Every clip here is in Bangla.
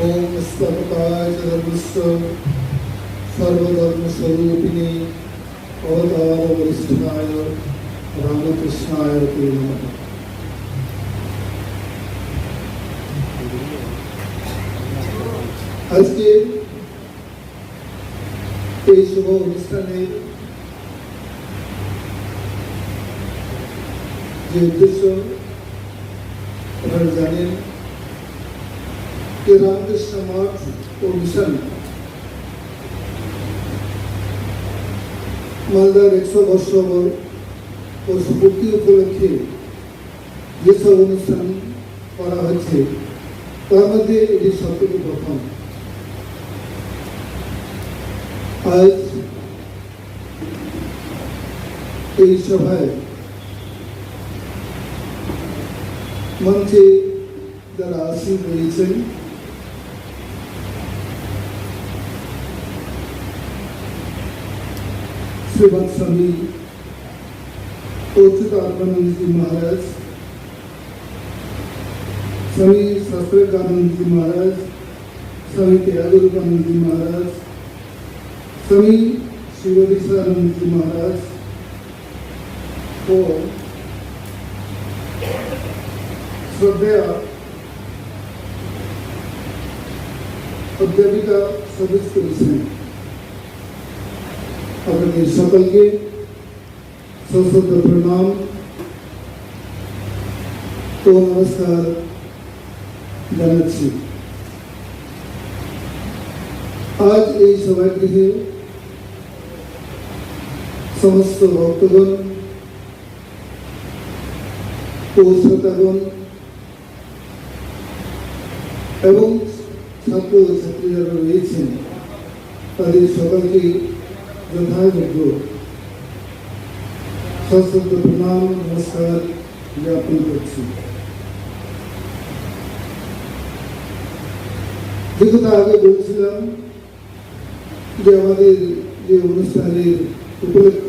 ओम स्तवकाय च धर्मस्य सर्वधर्मस्वरूपिणे अवतार वरिष्ठाय रामकृष्णाय ते नमः আজকে এই শুভ অনুষ্ঠানে যে উদ্দেশ্য আপনারা জানেন যে রামকৃষ্ণ মঠ ও মিশন মালদার একশো বর্ষ বর্ষপূর্তি উপলক্ষে যেসব অনুষ্ঠান করা হয়েছে তার মধ্যে এটি সবথেকে প্রথম আজ এই সভায় মঞ্চে যারা আসীন রয়েছেন सेवक स्वामी उचित आत्मानंद जी महाराज स्वामी शास्त्रकानंद जी महाराज स्वामी त्यागुरुकानंद जी महाराज स्वामी आनंद जी महाराज, और श्रद्धा अध्यापिका सदस्य हैं। আপনাদের সকলকে সশ্রদ্ধ প্রণাম ও নমস্কার জানাচ্ছি। আজ এই সভাগৃহে সমস্ত ভক্তগণ ও শ্রোতাগণ এবং ছাত্র ছাত্রীরা রয়েছেন, তাদের সকলকে নমস্কার জ্ঞাপন করছি আগে বলছিলাম যে আমাদের যে অনুষ্ঠানের উপলক্ষ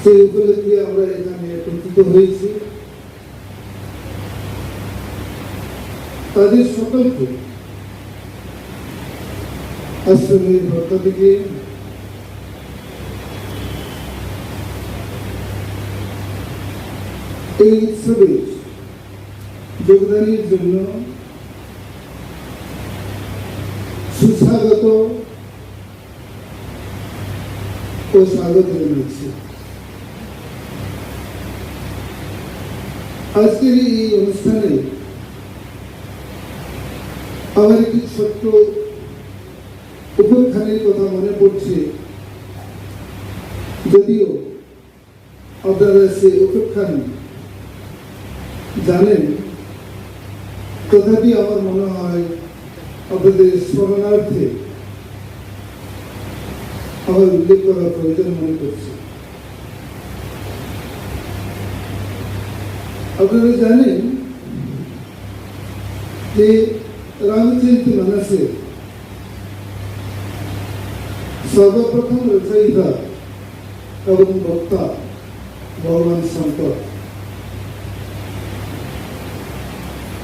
সেই উপলক্ষে আমরা এখানে একত্রিত হয়েছি তাদের সকলকে আশ্রমের পক্ষ এই উৎসবে যোগদানের জন্য সুস্বাগত ও স্বাগত জানাচ্ছি। আজকের এই অনুষ্ঠানে আমার একটি ছোট্ট উপাখ্যানের কথা মনে পড়ছে। যদিও আপনারা সে উপাখ্যান জানেন, তথাপি আমার মনে হয় আপনাদের স্মরণার্থে আমার উল্লেখ করার প্রয়োজন মনে করছে। আপনারা জানেন যে রামচরিত মানসে সর্বপ্রথম রচয়িতা এবং বক্তা ভগবান শঙ্কর।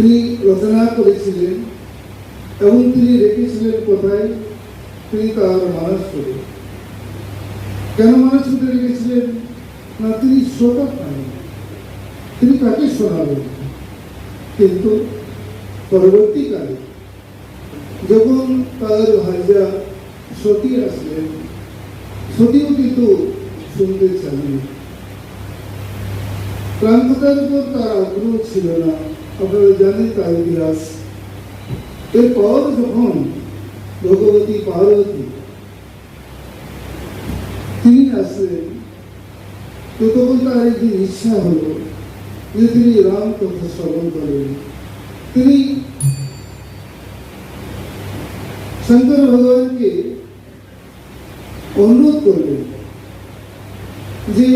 তিনি রচনা করেছিলেন এবং তিনি রেখেছিলেন কোথায়? তিনি তার মানস করে কেন মানস করে রেখেছিলেন? না, তিনি শ্রোতা পান তিনি কাকে শোনাবেন। কিন্তু পরবর্তীকালে যখন তার ভাইজা সতী আসলেন, সতীও কিন্তু শুনতে চাননি। ক্রান্ততার উপর তার আগ্রহ ছিল না। আপনারা জানেন তার ইতিহাস এরপর যখন ভগবতী পার্বতী তিনি আসলেন তো তখন তার একদিন ইচ্ছা হলো যে তিনি রাম কথা শ্রবণ করবেন তিনি শঙ্কর ভগবানকে অনুরোধ করলেন যে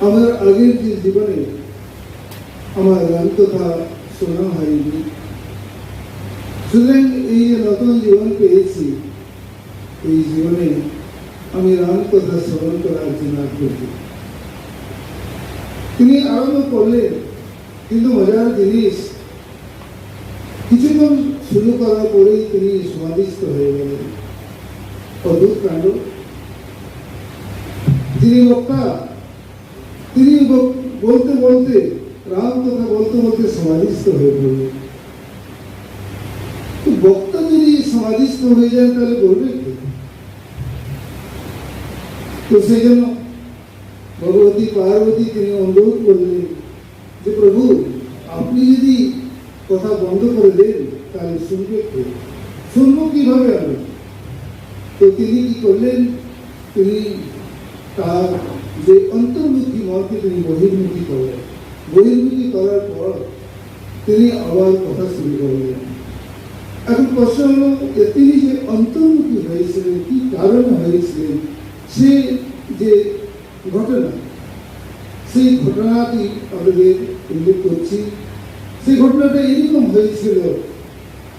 আমার আগের যে জীবনে আমার রাম কথা শোনা হয়নি। সুতরাং এই যে নতুন জীবন পেয়েছি, এই জীবনে আমি রাম কথা শ্রবণ করার জন্য আগ্রহী। তিনি আরম্ভ করলেন কিন্তু মজার জিনিস, কিছুক্ষণ শুরু করার পরেই তিনি সমাধিস্থ হয়ে গেলেন অদ্ভুত কাণ্ড। যিনি বক্তা, তিনি বলতে বলতে রাম কথা বলতে বলতে সমাধিস্থ হয়ে তো বক্তা যদি সমাধিস্থ হয়ে যায়, তাহলে বলবে তো সেই জন্য ভগবতী পার্বতী তিনি অনুরোধ করলেন যে, প্রভু, আপনি যদি কথা বন্ধ করে দেন, তাহলে শুনবে শুনব কীভাবে আমি? তো তিনি কি করলেন? তিনি তার যে অন্তর্মুখী মনকে তিনি বহির্মুখী করলেন। বহির্মুখী করার পর তিনি আবার কথা শুরু করলেন এখন প্রশ্ন হলো যে তিনি যে অন্তর্মুখী হয়েছিলেন কি কারণে হয়েছিলেন সে যে ঘটনা সেই ঘটনাটি আমাদের উল্লেখ করছি সেই ঘটনাটা এরকম হয়েছিল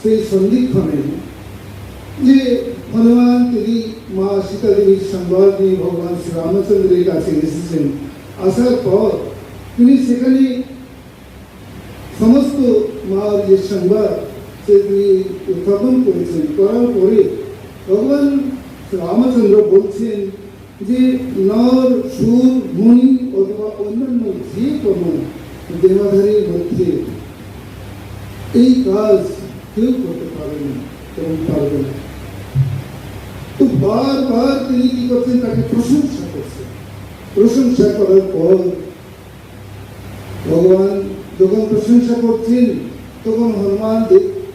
সেই সন্ধিক্ষণে যে হনুমান তিনি মা সীতা দেবীর সংবাদ নিয়ে ভগবান শ্রী রামচন্দ্রের কাছে এসেছেন আসার পর তিনি সেখানে সমস্ত যে সংবাদ, সে তিনি উত্থাপন করেছেন। করার পরে ভগবান রামচন্দ্র বলছেন যে, নর, সুর, মুনি অথবা অন্যান্য যে কোনো দেহাধারীর মধ্যে এই কাজ কেউ করতে পারে না এবং পারবে না। তো বারবার তিনি কি করছেন, তাকে প্রশংসা করছেন। প্রশংসা করার পর ভগবান যখন প্রশংসা করছেন, তখন হনুমান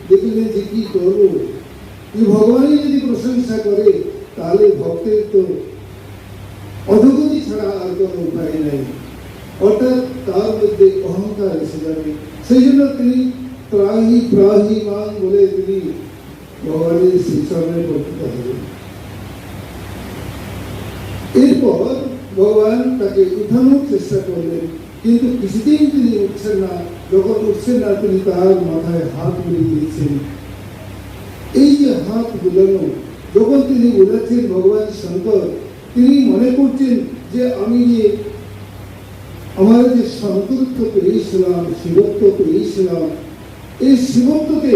দেখলেন যে কি করব? ভগবানই যদি প্রশংসা করে, তাহলে ভক্তের তো অধগতি ছাড়া আর কোনো উপায় নেই। অর্থাৎ তার মধ্যে অহংকার এসে যাবে। সেই জন্য তিনি প্রাহি প্রাহি মান বলে তিনি ভগবানের শিক্ষণে পড়তে হবে এরপর ভগবান তাকে উঠানোর চেষ্টা করলেন। কিন্তু কিছুদিন তিনি উঠছেন না, যখন উঠছেন না তিনি তার মাথায় হাত বুলিয়ে দিয়েছেন। এই যে হাত বুলানো, যখন তিনি বলেছেন ভগবান শঙ্কর, তিনি মনে করছেন যে আমি যে আমার যে শঙ্করত্ব পেয়েছিলাম, শিবত্ব পেয়েছিলাম, এই শিবত্বকে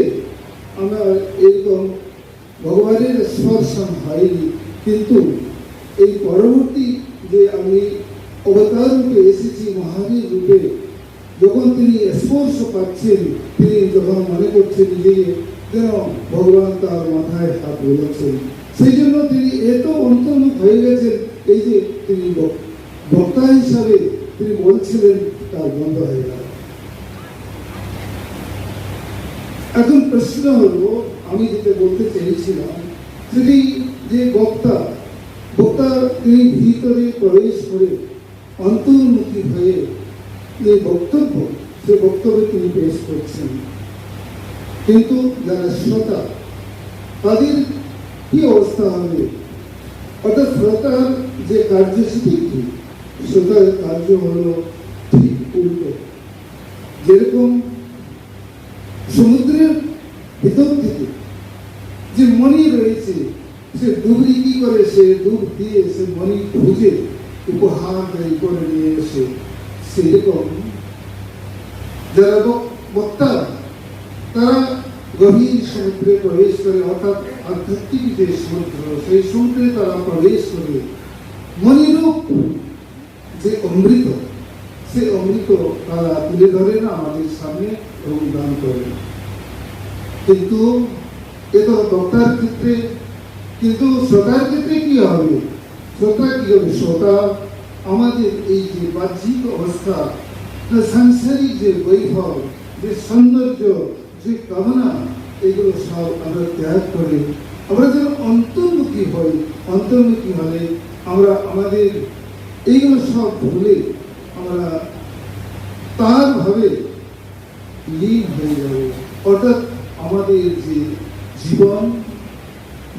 আমার এরকম ভগবানের স্পর্শন হয়নি কিন্তু এই পরবর্তী যে আমি অবতার রূপে এসেছি মহাবীর রূপে, যখন তিনি স্পর্শ পাচ্ছেন, তিনি যখন মনে করছেন যে যেন ভগবান তার মাথায় হাত বোলাচ্ছেন, সেই জন্য তিনি এত অন্তর্মুখ হয়ে গেছেন। এই যে তিনি বক্তা হিসাবে তিনি বলছিলেন, তার বন্ধ হয়ে গেল। এখন প্রশ্ন হলো, আমি যেটা বলতে চেয়েছিলাম যদি যে বক্তা বক্তা তিনি ভিতরে প্রবেশ করে অন্তর্মুখী হয়ে যে বক্তব্য, সে বক্তব্য তিনি পেশ করছেন। কিন্তু যারা শ্রোতা, তাদের কি অবস্থা হবে? অর্থাৎ শ্রোতার যে কার্যসূচি কি? শ্রোতার কার্য হলো ঠিক উল্টো। যেরকম সমুদ্রের ভিতর থেকে যে মণি রয়েছে সে ডুবরি কি করে, সে ডুব দিয়ে সে মণি খুঁজে উপহার দেয় করে নিয়ে এসে সেরকম যারা বক- বক্তা তারা গভীর সমুদ্রে প্রবেশ করে, অর্থাৎ আধ্যাত্মিক যে সমুদ্র, সেই সমুদ্রে তারা প্রবেশ করে। মণিরূপ যে অমৃত, সে অমৃত তারা তুলে ধরে না আমাদের সামনে এবং দান করে। কিন্তু এ তো বক্তার ক্ষেত্রে কিন্তু শ্রোতার ক্ষেত্রে কি হবে? শ্রোতা কি হবে? শ্রোতা, আমাদের এই যে বাহ্যিক অবস্থা সাংসারিক যে বৈভব, যে সৌন্দর্য, যে কামনা, এগুলো সব আমরা ত্যাগ করে, আমরা যেন অন্তর্মুখী হই। অন্তর্মুখী হলে আমরা আমাদের এইগুলো সব ভুলে আমরা ভাবে লীন হয়ে যাবে। অর্থাৎ আমাদের যে জীবন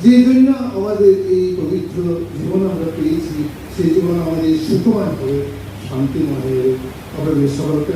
যে জন্য আমাদের এই পবিত্র জীবন আমরা পেয়েছি, সেই জীবন আমাদের সুখময় হবে, শান্তিময় হবে। আমাদের সকলকে